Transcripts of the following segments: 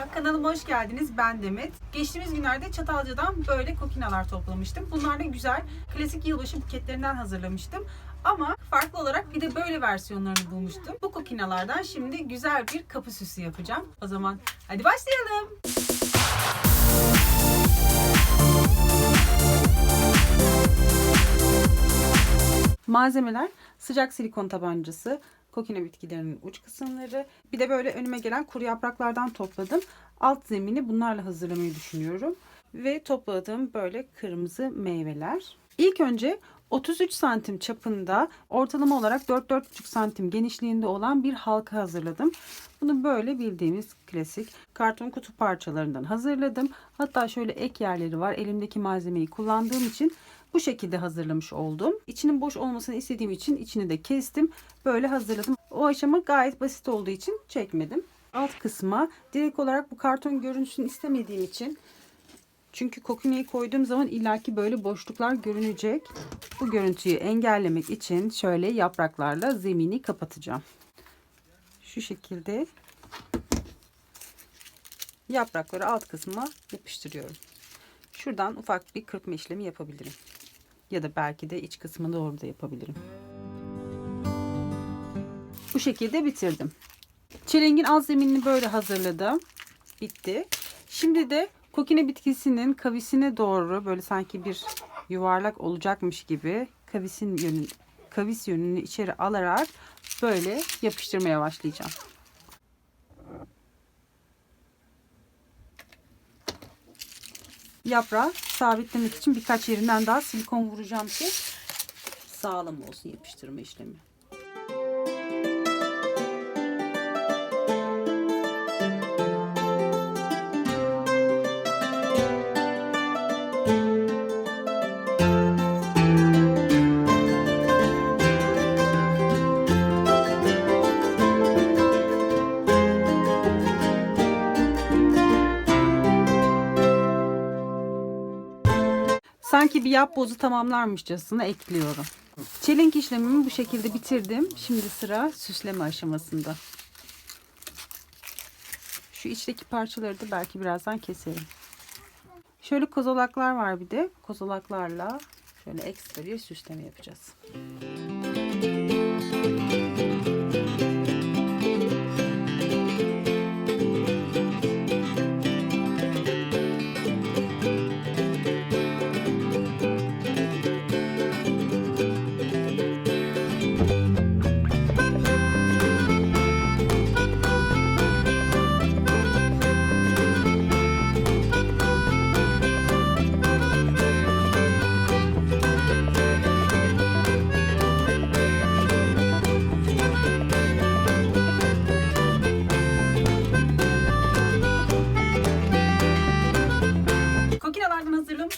kanalıma hoş geldiniz. Ben Demet. Geçtiğimiz günlerde Çatalca'dan böyle kokinalar toplamıştım. Bunlar da güzel. Klasik yılbaşı buketlerinden hazırlamıştım. Ama farklı olarak bir de böyle versiyonlarını bulmuştum. Bu kokinalardan şimdi güzel bir kapı süsü yapacağım. O zaman hadi başlayalım. Malzemeler sıcak silikon tabancası, kokine bitkilerinin uç kısımları. Bir de böyle önüme gelen kuru yapraklardan topladım. Alt zemini bunlarla hazırlamayı düşünüyorum. Ve topladığım böyle kırmızı meyveler. İlk önce 33 santim çapında ortalama olarak 4-4,5 santim genişliğinde olan bir halka hazırladım. Bunu böyle bildiğimiz klasik karton kutu parçalarından hazırladım. Hatta şöyle ek yerleri var. Elimdeki malzemeyi kullandığım için bu şekilde hazırlamış oldum. İçinin boş olmasını istediğim için içini de kestim. Böyle hazırladım. O aşama gayet basit olduğu için çekmedim. Alt kısma direkt olarak bu karton görünsün istemediğim için çünkü kokuneyi koyduğum zaman illaki böyle boşluklar görünecek. Bu görüntüyü engellemek için şöyle yapraklarla zemini kapatacağım. Şu şekilde yaprakları alt kısma yapıştırıyorum. Şuradan ufak bir kırpma işlemi yapabilirim. Ya da belki de iç kısmını doğru da yapabilirim. Bu şekilde bitirdim. Çelengin alt zeminini böyle hazırladım. Bitti. Şimdi de kokine bitkisinin kavisine doğru böyle sanki bir yuvarlak olacakmış gibi kavisin yönü, kavis yönünü içeri alarak böyle yapıştırmaya başlayacağım. Yaprağı sabitlemek için birkaç yerinden daha silikon vuracağım ki sağlam olsun yapıştırma işlemi. Sanki bir yap bozu tamamlarmışçasına ekliyorum. Çelenk işlemimi bu şekilde bitirdim. Şimdi sıra süsleme aşamasında. Şu içteki parçaları da belki birazdan keserim. Şöyle kozalaklar var bir de. Kozalaklarla şöyle ekstra bir süsleme yapacağız. Kokinalardan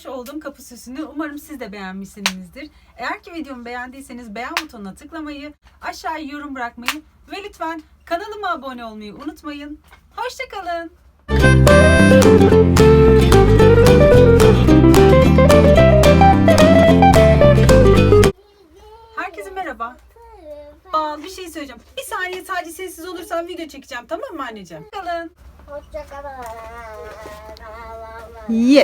hazırlamış olduğum kapı süsünü umarım siz de beğenmişsinizdir. Eğer ki videomu beğendiyseniz beğen butonuna tıklamayı, aşağıya yorum bırakmayı ve lütfen kanalıma abone olmayı unutmayın. Hoşçakalın. Herkese merhaba. Bal bir şey söyleyeceğim. Bir saniye sadece sessiz olursan video çekeceğim tamam mı anneciğim? Kalın. Hoşçakalın. Ye.